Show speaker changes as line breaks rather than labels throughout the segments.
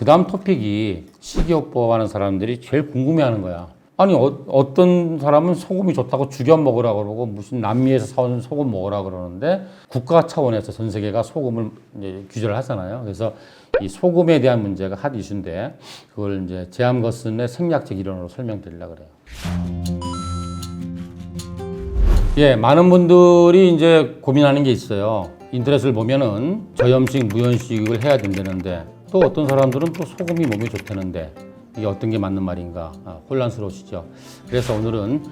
그 다음 토픽이 식이요법 하는 사람들이 제일 궁금해하는 거야. 아니 어, 떤 사람은 소금이 좋다고 죽여 먹으라 그러고 무슨 남미에서 사온 소금 먹으라 그러는데 국가 차원에서 전 세계가 소금을 규제를 하잖아요. 그래서 이 소금에 대한 문제가 핫 이슈인데 그걸 이제 제암 거슨의 생략적 이론으로 설명드리려고 그래요. 예, 많은 분들이 이제 고민하는 게 있어요. 인터넷을 보면은 저염식, 무염식을 해야 된다는데 또 어떤 사람들은 또 소금이 몸에 좋다는데 이게 어떤 게 맞는 말인가 아, 혼란스러우시죠. 그래서 오늘은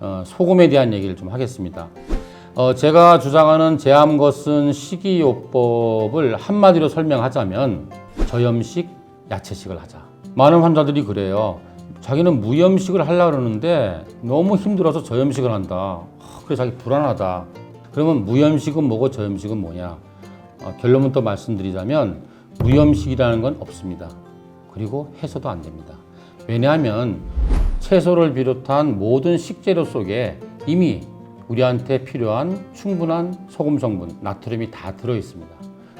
어, 소금에 대한 얘기를 좀 하겠습니다. 어, 제가 주장하는 제암 것은 식이요법을 한마디로 설명하자면 저염식, 야채식을 하자. 많은 환자들이 그래요. 자기는 무염식을 하려고 그러는데 너무 힘들어서 저염식을 한다. 아, 그래 자기 불안하다. 그러면 무염식은 뭐고 저염식은 뭐냐? 어, 결론부터 말씀드리자면 무염식이라는 건 없습니다. 그리고 해서도 안 됩니다. 왜냐하면 채소를 비롯한 모든 식재료 속에 이미 우리한테 필요한 충분한 소금 성분, 나트륨이 다 들어 있습니다.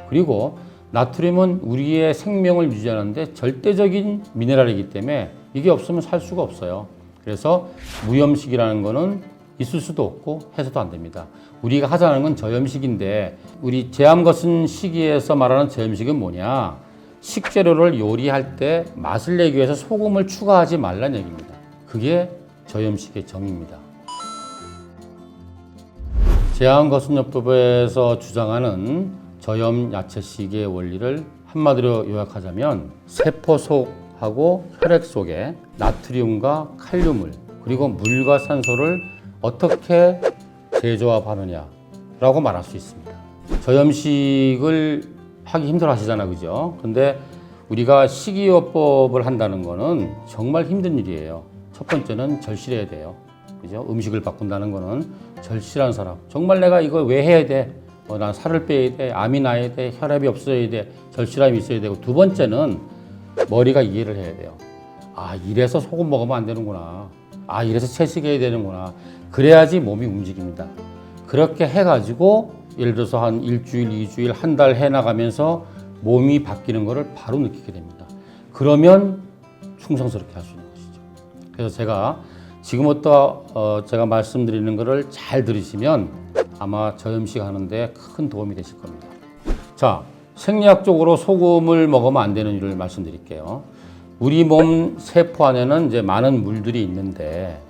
그리고 나트륨은 우리의 생명을 유지하는데 절대적인 미네랄이기 때문에 이게 없으면 살 수가 없어요. 그래서 무염식이라는 거는 있을 수도 없고 해서도 안 됩니다. 우리가 하자는 건 저염식인데 우리 제암 것은 시기에서 말하는 저염식은 뭐냐? 식재료를 요리할 때 맛을 내기 위해서 소금을 추가하지 말라는 얘기입니다. 그게 저염식의 정의입니다. 제암거순요법에서 주장하는 저염 야채식의 원리를 한마디로 요약하자면 세포 속하고 혈액 속에 나트륨과 칼륨을 그리고 물과 산소를 어떻게 재조합하느냐라고 말할 수 있습니다. 저염식을 하기 힘들어 하시잖아, 그죠? 근데 우리가 식이요법을 한다는 거는 정말 힘든 일이에요. 첫 번째는 절실해야 돼요. 그죠? 음식을 바꾼다는 거는 절실한 사람. 정말 내가 이거 왜 해야 돼? 어, 난 살을 빼야 돼, 암이 나야 돼, 혈압이 없어야 돼, 절실함이 있어야 되고 두 번째는 머리가 이해를 해야 돼요. 아 이래서 소금 먹으면 안 되는구나. 아 이래서 채식해야 되는구나. 그래야지 몸이 움직입니다. 그렇게 해가지고 예를 들어서 한 일주일, 이주일, 한 달 해나가면서 몸이 바뀌는 것을 바로 느끼게 됩니다. 그러면 충성스럽게 할 수 있는 것이죠. 그래서 제가 지금부터 어, 제가 말씀드리는 것을 잘 들으시면 아마 저염식 하는데 큰 도움이 되실 겁니다. 자, 생리학적으로 소금을 먹으면 안 되는 이유를 말씀드릴게요. 우리 몸 세포 안에는 이제 많은 물들이 있는데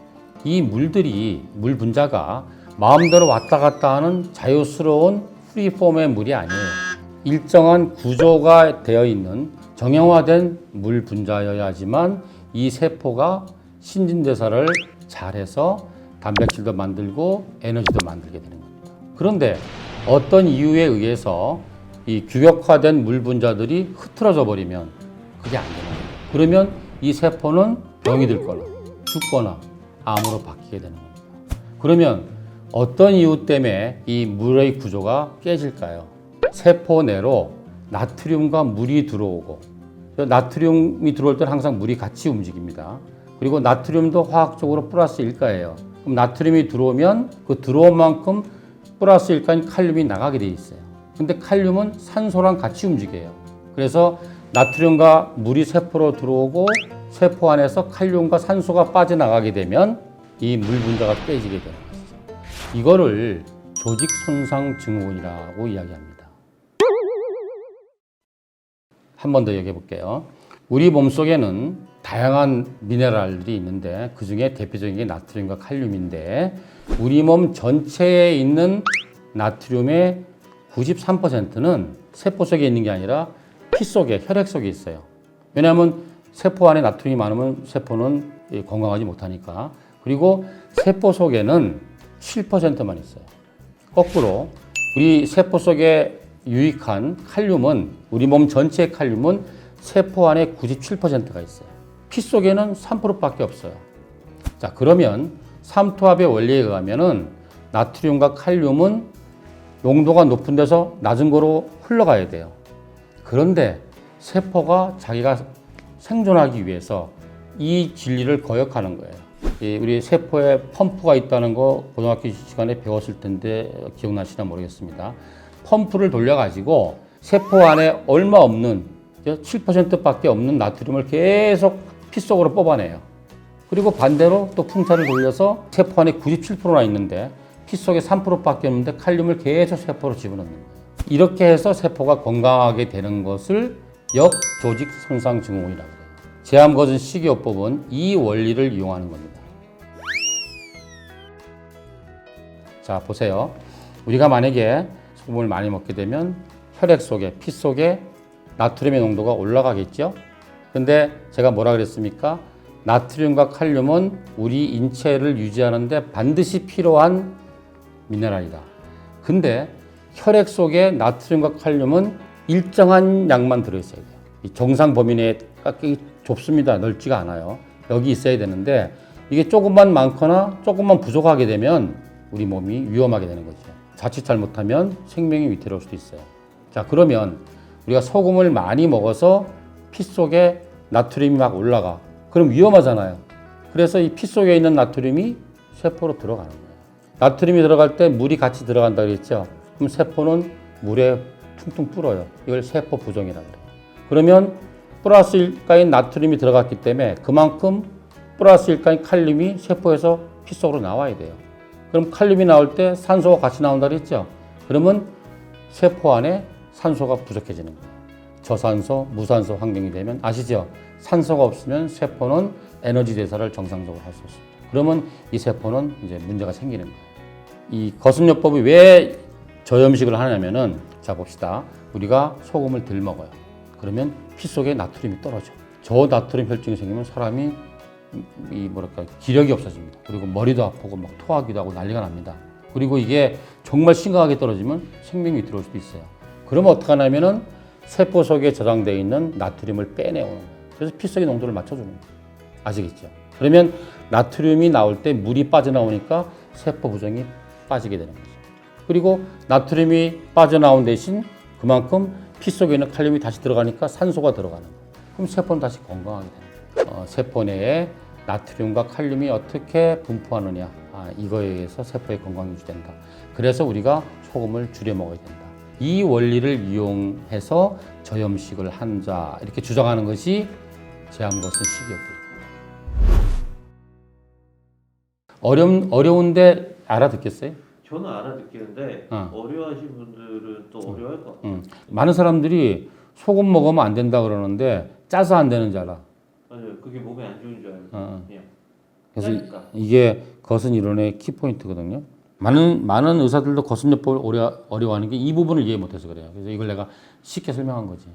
이 물들이 물 분자가 마음대로 왔다 갔다 하는 자유스러운 프리폼의 물이 아니에요. 일정한 구조가 되어 있는 정형화된 물 분자여야지만 이 세포가 신진대사를 잘해서 단백질도 만들고 에너지도 만들게 되는 겁니다. 그런데 어떤 이유에 의해서 이 규격화된 물 분자들이 흐트러져 버리면 그게 안 되는 거예요. 그러면 이 세포는 병이 들거나 죽거나 암으로 바뀌게 되는 겁니다. 그러면 어떤 이유 때문에 이 물의 구조가 깨질까요? 세포 내로 나트륨과 물이 들어오고 나트륨이 들어올 때는 항상 물이 같이 움직입니다. 그리고 나트륨도 화학적으로 플러스 일가예요. 그럼 나트륨이 들어오면 그 들어온 만큼 플러스 일가인 칼륨이 나가게 돼 있어요. 근데 칼륨은 산소랑 같이 움직여요. 그래서 나트륨과 물이 세포로 들어오고 세포 안에서 칼륨과 산소가 빠져나가게 되면 이 물 분자가 깨지게 되는 것이죠. 이거를 조직 손상 증후군이라고 이야기합니다. 한 번 더 얘기해 볼게요. 우리 몸 속에는 다양한 미네랄들이 있는데 그 중에 대표적인 게 나트륨과 칼륨인데 우리 몸 전체에 있는 나트륨의 93%는 세포 속에 있는 게 아니라 피 속에 혈액 속에 있어요. 왜냐하면 세포 안에 나트륨이 많으면 세포는 건강하지 못하니까. 그리고 세포 속에는 7%만 있어요. 거꾸로 우리 세포 속에 유익한 칼륨은 우리 몸 전체의 칼륨은 세포 안에 97%가 있어요. 피 속에는 3%밖에 없어요. 자, 그러면 삼투압의 원리에 의하면은 나트륨과 칼륨은 농도가 높은 데서 낮은 거로 흘러가야 돼요. 그런데 세포가 자기가 생존하기 위해서 이 진리를 거역하는 거예요. 이 우리 세포에 펌프가 있다는 거 고등학교 시간에 배웠을 텐데 기억나시나 모르겠습니다. 펌프를 돌려가지고 세포 안에 얼마 없는 7%밖에 없는 나트륨을 계속 피 속으로 뽑아내요. 그리고 반대로 또 풍차를 돌려서 세포 안에 97%나 있는데 피 속에 3%밖에 없는데 칼륨을 계속 세포로 집어넣는 거예요. 이렇게 해서 세포가 건강하게 되는 것을 역조직 손상 증후군이라고 해요. 제암 거진 식이요법은 이 원리를 이용하는 겁니다. 자, 보세요. 우리가 만약에 소금을 많이 먹게 되면 혈액 속에, 피 속에 나트륨의 농도가 올라가겠죠? 근데 제가 뭐라 그랬습니까? 나트륨과 칼륨은 우리 인체를 유지하는데 반드시 필요한 미네랄이다. 근데 혈액 속에 나트륨과 칼륨은 일정한 양만 들어있어야 돼요. 이 정상 범위 내에 깎기 좁습니다. 넓지가 않아요. 여기 있어야 되는데 이게 조금만 많거나 조금만 부족하게 되면 우리 몸이 위험하게 되는 거죠. 자칫 잘못하면 생명이 위태로울 수도 있어요. 자, 그러면 우리가 소금을 많이 먹어서 피 속에 나트륨이 막 올라가. 그럼 위험하잖아요. 그래서 이 피 속에 있는 나트륨이 세포로 들어가는 거예요. 나트륨이 들어갈 때 물이 같이 들어간다 그랬죠. 그럼 세포는 물에 퉁퉁 불어요. 이걸 세포 부종이라고 그래요. 그러면 플러스 1가인 나트륨이 들어갔기 때문에 그만큼 플러스 1가인 칼륨이 세포에서 피 속으로 나와야 돼요. 그럼 칼륨이 나올 때 산소가 같이 나온다 그랬죠. 그러면 세포 안에 산소가 부족해지는 거예요. 저산소, 무산소 환경이 되면 아시죠? 산소가 없으면 세포는 에너지 대사를 정상적으로 할 수 없습니다. 그러면 이 세포는 이제 문제가 생기는 거예요. 이 거슴요법이 왜 저염식을 하냐면은 자 봅시다. 우리가 소금을 덜 먹어요. 그러면 피 속에 나트륨이 떨어져. 저 나트륨 혈증이 생기면 사람이 이 뭐랄까 기력이 없어집니다. 그리고 머리도 아프고 막 토하기도 하고 난리가 납니다. 그리고 이게 정말 심각하게 떨어지면 생명이 들어올 수도 있어요. 그러면 어떻게 하냐면은 세포 속에 저장되어 있는 나트륨을 빼내오는 거예요. 그래서 피 속의 농도를 맞춰주는 거예요. 아시겠죠? 그러면 나트륨이 나올 때 물이 빠져나오니까 세포 부종이 빠지게 되는 거죠. 그리고 나트륨이 빠져나온 대신 그만큼 피 속에 있는 칼륨이 다시 들어가니까 산소가 들어가는 거예요. 그럼 세포는 다시 건강하게 되는 거예요. 어, 세포 내에 나트륨과 칼륨이 어떻게 분포하느냐 아, 이거에 의해서 세포의 건강이 유지된다. 그래서 우리가 소금을 줄여 먹어야 된다. 이 원리를 이용해서 저염식을 한자 이렇게 주장하는 것이 제암것은 식이요법입니다. 어려운 어려운데 알아듣겠어요?
저는 알아듣기는데
어.
어. 려워하신 분들은 또 어려워할 것 같아요.
음. 많은 사람들이 소금 먹으면 안 된다 그러는데 짜서 안 되는 줄 알아.
맞아요. 그게 몸에 안 좋은 줄 알고
어.
그냥
그래서 이-
짜니까.
이게 거슨 이론의 키포인트거든요. 많은 많은 의사들도 거슴요법을 어려, 어려워하는 게 이 부분을 이해 못해서 그래요. 그래서 이걸 내가 쉽게 설명한 거지.